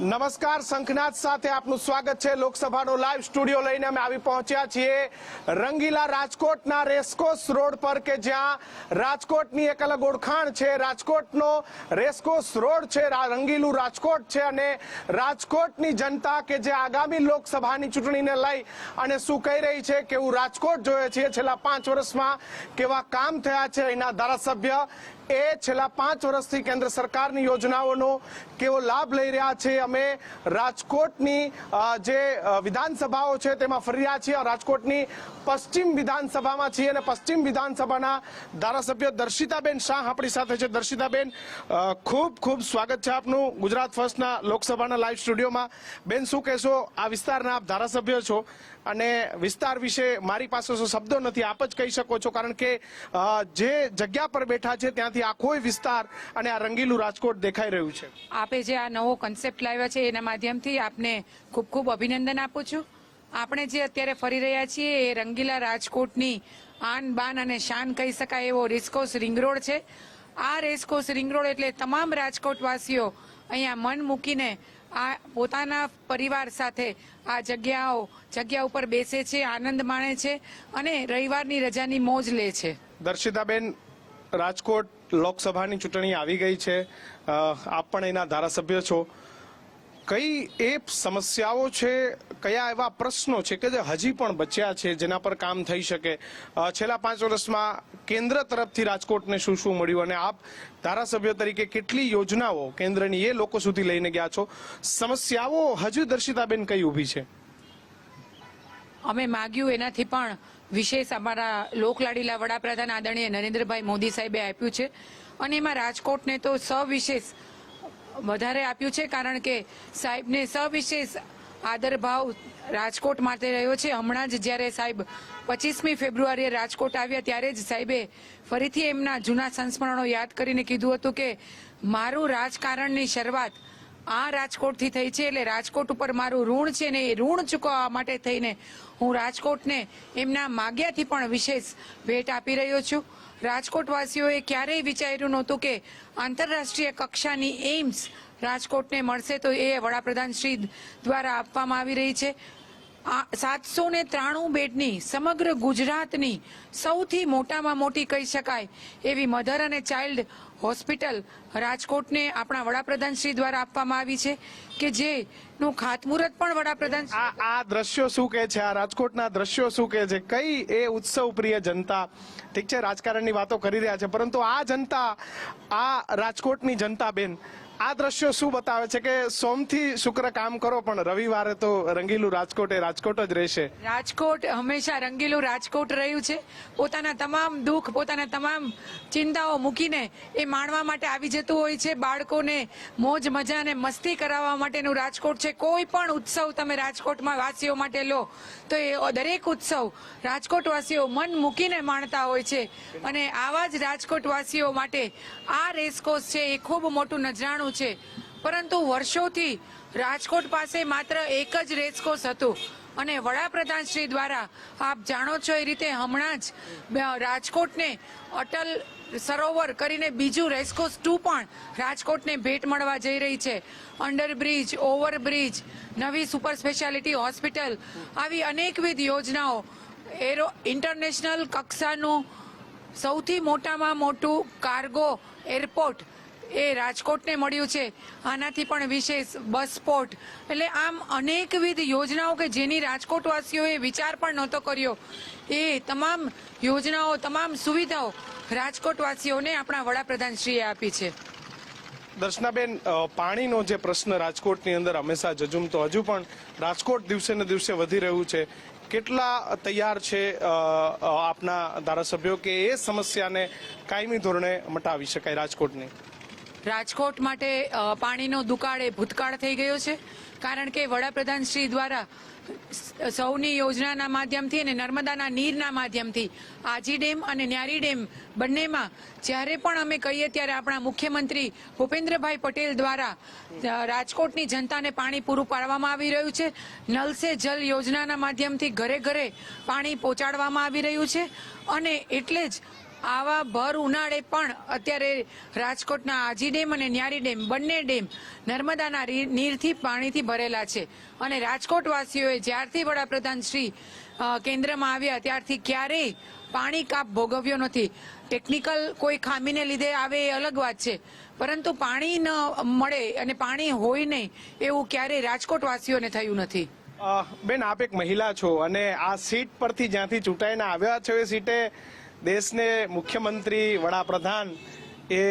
નમસ્કાર શંખનાથ સાથે આપનું સ્વાગત છે. લોકસભાનો લાઈવ સ્ટુડિયો લઈને અમે આવી પહોંચ્યા છીએ રંગીલા રાજકોટના રેસકોસ રોડ પર કે જ્યાં રાજકોટની એક અલગ ઓળખાણ છે. રાજકોટનો રેસકોસ રોડ છે રંગીલું રાજકોટ છે અને રાજકોટની જનતા કે જે આગામી લોકસભાની ચૂંટણીને લઈ અને શું કહી રહી છે કેવું રાજકોટ જોઈએ છીએ છેલ્લા પાંચ વર્ષમાં કેવા કામ થયા છે અહીંના ધારાસભ્ય એ છેલ્લા પાંચ વર્ષથી કેન્દ્ર સરકારની યોજનાઓનો કેવો લાભ લઈ રહ્યા છે? અમે રાજકોટની જે વિધાનસભાઓ છે તેમાં ફરી રહ્યા છીએ. રાજકોટની પશ્ચિમ વિધાનસભામાં છીએ અને પશ્ચિમ વિધાનસભાના ધારાસભ્ય દર્શિતાબેન શાહ આપણી સાથે છે. દર્શિતાબેન ખૂબ ખૂબ સ્વાગત છે આપનું ગુજરાત ફર્સ્ટના લોકસભાના લાઈવ સ્ટુડિયોમાં. બેન, શું કહેશો? આ વિસ્તારના આપ ધારાસભ્ય છો અને વિસ્તાર વિશે મારી પાસે શબ્દો નથી? આપ જ કહી શકો છો. કારણ કે જે જગ્યા પર બેઠા છે ત્યાંથી આખો વિસ્તાર અને આ રંગીલું રાજકોટ દેખાઈ રહ્યું છે. આપે જે આ નવો કન્સેપ્ટ લાવ્યો છે એના માધ્યમથી આપને ખૂબ ખૂબ અભિનંદન આપું છું. આપણે જે અત્યારે ફરી રહ્યા છીએ એ રંગીલા રાજકોટની આન બાન અને શાન કહી શકાય એવો રેસકોર્સ રિંગ રોડ છે. આ રેસકોર્સ રિંગ રોડ એટલે તમામ રાજકોટવાસીઓ અહીંયા મન મૂકીને આ પોતાના પરિવાર સાથે આ જગ્યાઓ જગ્યા ઉપર બેસે છે આનંદ માણે છે અને રવિવારની રજાની મોજ લે છે. દર્શિતાબેન રાજકોટ લોકસભાની ચૂંટણી આવી ગઈ છે. આપ પણ એના ધારાસભ્ય છો. કઈ એ સમસ્યાઓ છે, કયા એવા પ્રશ્નો છે કે જે હજી પણ બચ્યા છે, જેના પર કામ થઈ શકે? છેલ્લા પાંચ વર્ષમાં કેન્દ્ર તરફથી રાજકોટને શું શું મળ્યું? અને આપ ધારાસભ્ય તરીકે કેટલી યોજનાઓ કેન્દ્રની એ લોકો સુધી લઈને ગયા છો? સમસ્યાઓ હજુ દર્શિતાબેન કઈ ઊભી છે? અમે માગ્યું એનાથી પણ વિશેષ અમારા લોકલાડીલા વડાપ્રધાન આદરણીય નરેન્દ્રભાઈ મોદી સાહેબે આપ્યું છે. અને એમાં રાજકોટને તો સવિશેષ વધારે આપ્યું છે, કારણ કે સાહેબને સવિશેષ આદરભાવ રાજકોટ માટે રહ્યો છે. હમણાં જ જ્યારે સાહેબ પચીસમી ફેબ્રુઆરીએ રાજકોટ આવ્યા, ત્યારે જ સાહેબે ફરીથી એમના જૂના સંસ્મરણો યાદ કરીને કીધું હતું કે, મારું રાજકારણની શરૂઆત આ રાજકોટથી થઈ છે એટલે રાજકોટ ઉપર મારું ઋણ છે ને એ ઋણ ચૂકવવા માટે થઈને હું રાજકોટને એમના માગ્યાથી પણ વિશેષ ભેટ આપી રહ્યો છું. રાજકોટવાસીઓએ ક્યારેય વિચાર્યું નહોતું કે આંતરરાષ્ટ્રીય કક્ષાની એઇમ્સ રાજકોટને મળશે તો એ વડાપ્રધાન શ્રી દ્વારા આપવામાં આવી રહી છે. સાતસો ને ત્રાણું બેડની સમગ્ર ગુજરાતની સૌથી મોટામાં મોટી કહી શકાય એવી મધર અને ચાઇલ્ડ હોસ્પિટલ રાજકોટને આપણા વડાપ્રધાન શ્રી દ્વારા આપવામાં આવી છે કે જેનું ખાતમુહૂર્ત પણ વડાપ્રધાન આ દ્રશ્યો શું કહે છે? આ રાજકોટના દ્રશ્યો શું કહે છે? કઈ એ ઉત્સવ પ્રિય જનતા? ઠીક છે, રાજકારણની વાતો કરી રહ્યા છે, પરંતુ આ જનતા, આ રાજકોટની જનતા બેન આ દ્રશ્યો શું બતાવે છે કે સોમથી શુક્ર કામ કરો, પણ રવિવારે તો રંગીલું રાજકોટ એ રાજકોટ જ રહેશે. રાજકોટ હંમેશા રંગીલું રાજકોટ રહ્યું છે. પોતાના તમામ દુઃખ, પોતાના તમામ ચિંતાઓ મૂકીને એ માણવા માટે આવી જતું હોય છે. બાળકોને મોજ, મજા અને મસ્તી કરાવવા માટેનું રાજકોટ છે. કોઈ પણ ઉત્સવ તમે રાજકોટમાં વાસીઓ માટે લો, તો એ દરેક ઉત્સવ રાજકોટવાસીઓ મન મૂકીને માણતા હોય છે. અને આવા જ રાજકોટવાસીઓ માટે આ રેસકોર્સ છે એ ખૂબ મોટું નજરાણું છે. પરંતુ વર્ષોથી રાજકોટ પાસે માત્ર એક જ રેસકોર્સ હતું અને વડાપ્રધાન શ્રી દ્વારા, આપ જાણો છો એ રીતે હમણાં જ રાજકોટને અટલ સરોવર કરીને બીજું રેસકોર્સ ટુ પણ રાજકોટને ભેટ મળવા જઈ રહી છે. અંડરબ્રિજ, ઓવરબ્રિજ, નવી સુપર સ્પેશિયાલિટી હોસ્પિટલ, આવી અનેકવિધ યોજનાઓ, એરો, ઇન્ટરનેશનલ કક્ષાનું સૌથી મોટામાં મોટું કાર્ગો એરપોર્ટ એ રાજકોટને મળ્યું છે. આનાથી પણ વિશેષ બસ સ્પોટ એટલે આમ અનેકવિધ યોજનાઓ કે જેની રાજકોટવાસીઓએ વિચાર પણ નહોતો કર્યો. એ તમામ યોજનાઓ, તમામ સુવિધાઓ રાજકોટવાસીઓને આપણા વડાપ્રધાનશ્રીએ આપી છે. દર્શનાબેન પાણીનો જે પ્રશ્ન રાજકોટની અંદર હંમેશા જજુમતો, હજુ પણ રાજકોટ દિવસે ને દિવસે વધી રહ્યું છે. કેટલા તૈયાર છે આપના ધારાસભ્યો કે એ સમસ્યાને કાયમી ધોરણે મટાવી શકાય રાજકોટની? રાજકોટ માટે પાણીનો દુકાળ એ ભૂતકાળ થઈ ગયો છે. કારણ કે વડાપ્રધાન શ્રી દ્વારા સૌની યોજનાના માધ્યમથી અને નર્મદાના નીરના માધ્યમથી આજી ડેમ અને ન્યારી ડેમ બંનેમાં જ્યારે પણ અમે કહીએ ત્યારે આપણા મુખ્યમંત્રી ભૂપેન્દ્રભાઈ પટેલ દ્વારા રાજકોટની જનતાને પાણી પૂરું પાડવામાં આવી રહ્યું છે. નલ સે જલ યોજનાના માધ્યમથી ઘરે ઘરે પાણી પહોંચાડવામાં આવી રહ્યું છે. અને એટલે જ આવા ભર ઉનાળે પણ અત્યારે રાજકોટના આજી ડેમ અને ન્યારી ડેમ, બંને ડેમ નર્મદાના નીરથી પાણીથી ભરેલા છે. અને રાજકોટ વાસીઓએ જ્યારથી વડાપ્રધાન શ્રી કેન્દ્રમાં આવ્યા ત્યારથી ક્યારેય પાણી કાપ ભોગવ્યો નથી. ટેકનિકલ કોઈ ખામીને લીધે આવે એ અલગ વાત છે. પરંતુ પાણી ન મળે અને પાણી હોય નહીં એવું ક્યારેય રાજકોટ વાસીઓને થયું નથી. બેન, આપ એક મહિલા છો અને આ સીટ પરથી જ્યાંથી ચૂંટાઈને આવ્યા છો એ સીટે દેશને મુખ્યમંત્રી, વડાપ્રધાન એ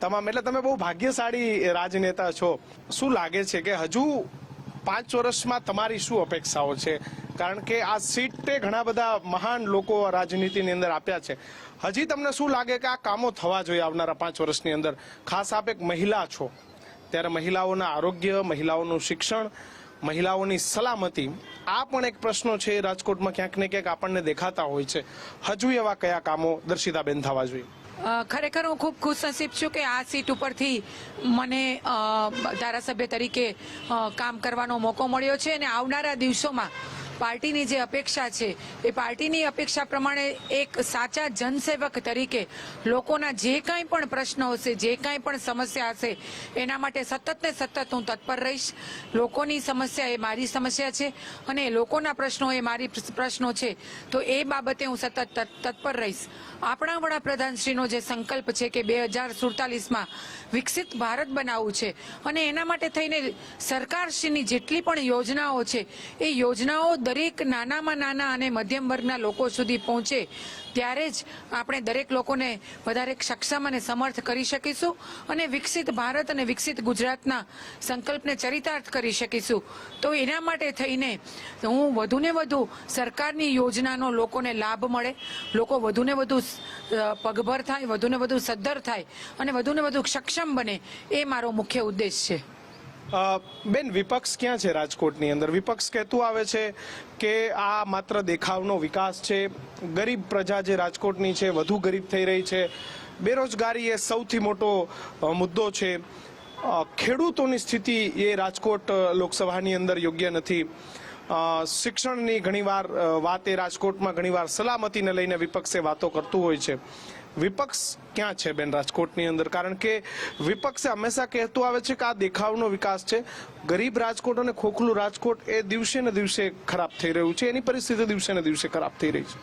તમામ, એટલે તમે બહુ ભાગ્યશાળી રાજનેતા છો. શું લાગે છે કે હજુ પાંચ વર્ષમાં તમારી શું અપેક્ષાઓ છે? કારણ કે આ સીટે ઘણા બધા મહાન લોકો રાજનીતિની અંદર આપ્યા છે. હજી તમને શું લાગે કે આ કામો થવા જોઈએ આવનારા પાંચ વર્ષની અંદર? ખાસ આપ એક મહિલા છો. ત્યારે મહિલાઓના આરોગ્ય, મહિલાઓનું શિક્ષણ મહિલાઓની સલામતી, આ પણ એક પ્રશ્નો છે રાજકોટમાં ક્યાંક ને ક્યાંક આપણને દેખાતા હોય છે. હજુ એવા કયા કામો દર્શિતાબેન થવા જોઈએ? ખરેખર હું ખૂબ ખુશનસીબ છું કે આ સીટ ઉપરથી મને ધારાસભ્ય તરીકે કામ કરવાનો મોકો મળ્યો છે અને આવનારા દિવસોમાં પાર્ટીની જે અપેક્ષા છે, એ પાર્ટીની અપેક્ષા પ્રમાણે એક સાચા જનસેવક તરીકે લોકોના જે કાંઈ પણ પ્રશ્નો હશે, જે કાંઈ પણ સમસ્યા હશે, એના માટે સતત ને સતત હું તત્પર રહીશ. લોકોની સમસ્યા એ મારી સમસ્યા છે અને લોકોના પ્રશ્નો એ મારી પ્રશ્નો છે. તો એ બાબતે હું સતત તત- તત્પર રહીશ. આપણા વડાપ્રધાનશ્રીનો જે સંકલ્પ છે કે બે હજાર સુડતાલીસમાં વિકસિત ભારત બનાવવું છે અને એના માટે થઈને સરકારશ્રીની જેટલી પણ યોજનાઓ છે, એ યોજનાઓ દરેક નાનામાં નાના અને મધ્યમ વર્ગના લોકો સુધી પહોંચે, ત્યારે જ આપણે દરેક લોકોને વધારે સક્ષમ અને સમર્થ કરી શકીશું અને વિકસિત ભારત અને વિકસિત ગુજરાતના સંકલ્પને ચરિતાર્થ કરી શકીશું. તો એના માટે થઈને હું વધુને વધુ સરકારની યોજનાનો લોકોને લાભ મળે, લોકો વધુને વધુ પગભર થાય વધુને વધુ સદ્ધર થાય અને વધુને વધુ સક્ષમ બને એ મારો મુખ્ય ઉદ્દેશ છે. બેન, વિપક્ષ ક્યાં છે રાજકોટની અંદર? વિપક્ષ કહેતું આવે છે કે આ માત્ર દેખાવનો વિકાસ છે. ગરીબ પ્રજા જે રાજકોટની છે, વધુ ગરીબ થઈ રહી છે. બેરોજગારી એ સૌથી મોટો મુદ્દો છે. ખેડૂતોની સ્થિતિ એ રાજકોટ લોકસભાની અંદર યોગ્ય નથી. શિક્ષણની ઘણીવાર વાત એ રાજકોટમાં ઘણીવાર સલામતીને લઈને વિપક્ષે વાતો કરતું હોય છે. વિપક્ષ ક્યાં છે બેન રાજકોટની અંદર? કારણ કે વિપક્ષે હંમેશા કહેતું આવે છે કે આ દેખાવનો વિકાસ છે. ગરીબ રાજકોટ અને ખોખલું રાજકોટ એ દિવસે ને દિવસે ખરાબ થઈ રહ્યું છે. એની પરિસ્થિતિ દિવસે ને દિવસે ખરાબ થઈ રહી છે.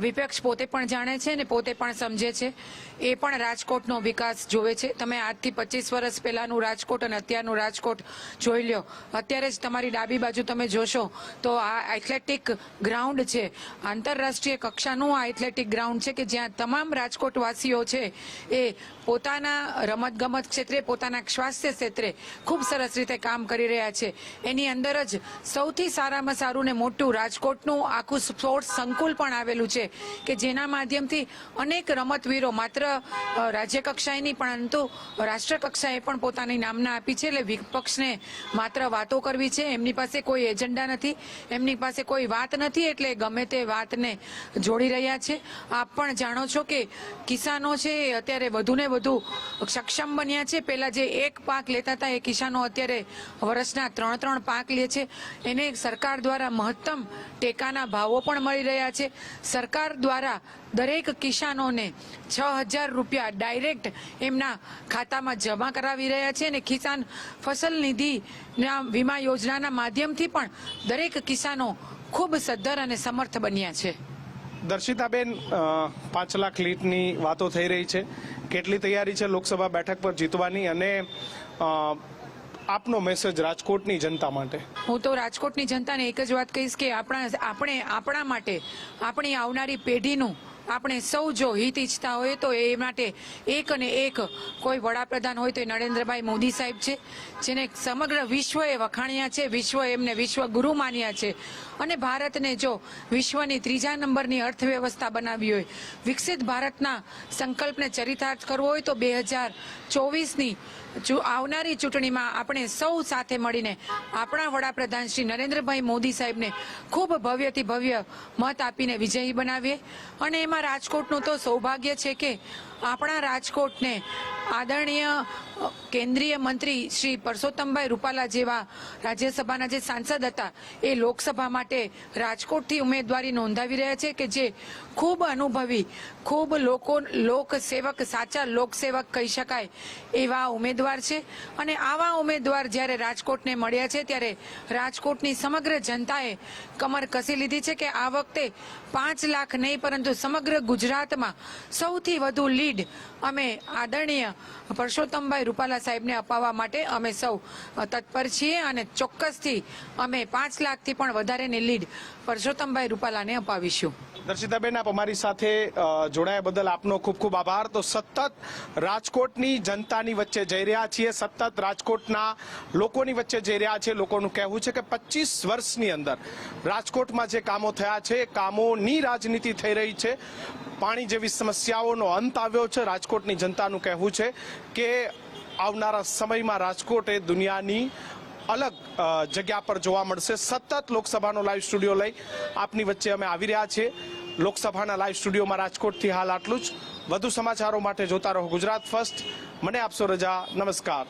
વિપક્ષ પોતે પણ જાણે છે ને પોતે પણ સમજે છે. એ પણ રાજકોટનો વિકાસ જોવે છે. તમે આજથી પચીસ વર્ષ પહેલાંનું રાજકોટ અને અત્યારનું રાજકોટ જોઈ લ્યો. અત્યારે જ તમારી ડાબી બાજુ તમે જોશો તો આ એથ્લેટિક ગ્રાઉન્ડ છે. આંતરરાષ્ટ્રીય કક્ષાનું આ એથ્લેટિક ગ્રાઉન્ડ છે કે જ્યાં તમામ રાજકોટવાસીઓ છે એ પોતાના રમતગમત ક્ષેત્રે, પોતાના સ્વાસ્થ્ય ક્ષેત્રે ખૂબ સરસ રીતે કામ કરી રહ્યા છે. એની અંદર જ સૌથી સારામાં સારું ને મોટું રાજકોટનું આખું સ્પોર્ટ્સ સંકુલ પણ આવેલું છે કે જેના માધ્યમથી અનેક રમતવીરો માત્ર રાજ્ય કક્ષાએ નહીં પરંતુ રાષ્ટ્ર કક્ષાએ પણ પોતાની નામના આપી છે એટલે વિપક્ષને માત્ર વાતો કરવી છે. એમની પાસે કોઈ એજન્ડા નથી, એમની પાસે કોઈ વાત નથી એટલે ગમે તે વાતને જોડી રહ્યા છે. આપ પણ જાણો છો કે કિસાનો છે એ અત્યારે વધુને વધુ સક્ષમ બન્યા છે. પહેલાં જે એક પાક લેતા હતા એ કિસાનો અત્યારે વર્ષના ત્રણ ત્રણ પાક લે છે. એને સરકાર દ્વારા મહત્તમ ટેકાના ભાવો પણ મળી રહ્યા છે. સરકાર દ્વારા દરેક કિસાનોને છ હજાર રૂપિયા ડાયરેક્ટ એમના ખાતામાં જમા કરાવી રહ્યા છે અને કિસાન ફસલ નિધિના વીમા યોજનાના માધ્યમથી પણ દરેક કિસાનો ખૂબ સદ્ધર અને સમર્થ બન્યા છે. દર્શિતાબેન પાંચ લાખ લીટની વાતો થઈ રહી છે. કેટલી તૈયારી છે લોકસભા બેઠક પર જીતવાની અને આપનો મેસેજ રાજકોટની જનતા માટે? હું તો રાજકોટની જનતાને એક જ વાત કહીશ કે આપણા આપણે આપણા માટે આપણી આવનારી પેઢીનું આપણે સૌ જો હિત ઈચ્છતા હોય તો એ માટે એક અને એક કોઈ વડાપ્રધાન હોય તો એ નરેન્દ્રભાઈ મોદી સાહેબ છે, જેને સમગ્ર વિશ્વએ વખાણ્યા છે, વિશ્વ એમને વિશ્વ ગુરુ માન્યા છે. અને ભારતને જો વિશ્વની ત્રીજા નંબરની અર્થવ્યવસ્થા બનાવી હોય, વિકસિત ભારતના સંકલ્પને ચરિતાર્થ કરવો હોય તો બે હજાર ચોવીસની આવનારી ચૂંટણીમાં આપણે સૌ સાથે મળીને આપણા વડાપ્રધાન શ્રી નરેન્દ્રભાઈ મોદી સાહેબને ખૂબ ભવ્યથી ભવ્ય મત આપીને વિજયી બનાવીએ. અને એમાં રાજકોટનું તો સૌભાગ્ય છે કે આપણા રાજકોટને આદરણીય કેન્દ્રીય મંત્રી શ્રી પરસોત્તમભાઈ રૂપાલા જેવા રાજ્યસભાના જે સાંસદ હતા, એ લોકસભા માટે રાજકોટથી ઉમેદવારી નોંધાવી રહ્યા છે કે જે ખૂબ અનુભવી, ખૂબ લોકો, લોકસેવક, સાચા લોકસેવક કહી શકાય એવા ઉમેદવાર છે. અને આવા ઉમેદવાર જ્યારે રાજકોટને મળ્યા છે, ત્યારે રાજકોટની સમગ્ર જનતાએ કમર કસી લીધી છે કે આ વખતે પાંચ લાખ નહીં, પરંતુ સમગ્ર ગુજરાતમાં સૌથી વધુ લીડ અમે આદરણીય પરસોત્તમભાઈ રૂપાલા સાહેબને અપાવવા માટે અમે સૌ તત્પર છીએ અને ચોક્કસથી અમે પાંચ લાખથી પણ વધારેની લીડ પરસોત્તમભાઈ રૂપાલાને અપાવીશું. દર્શિતાબેન, આપ અમારી સાથે જોડાયા બદલ આપનો ખૂબ ખૂબ આભાર. તો સતત રાજકોટની જનતાની વચ્ચે જઈ રહ્યા છીએ, સતત રાજકોટના લોકોની વચ્ચે જઈ રહ્યા છે લોકોનું કહેવું છે કે પચીસ વર્ષની અંદર રાજકોટમાં જે કામો થયા છે કામોની રાજનીતિ થઈ રહી છે. પાણી જેવી સમસ્યાઓનો અંત આવ્યો છે. રાજકોટની જનતાનું કહેવું છે કે આવનારા સમયમાં રાજકોટ એ દુનિયાની અલગ જગ્યા પર જોવા મળશે. સતત લોકસભાનો લાઈવ સ્ટુડિયો લઈ આપની વચ્ચે અમે આવી રહ્યા છીએ. લોકસભાના લાઈવ સ્ટુડિયોમાં રાજકોટથી હાલ આટલું જ. વધુ સમાચારો માટે જોતા રહો ગુજરાત ફર્સ્ટ મને આપશો રજા. નમસ્કાર.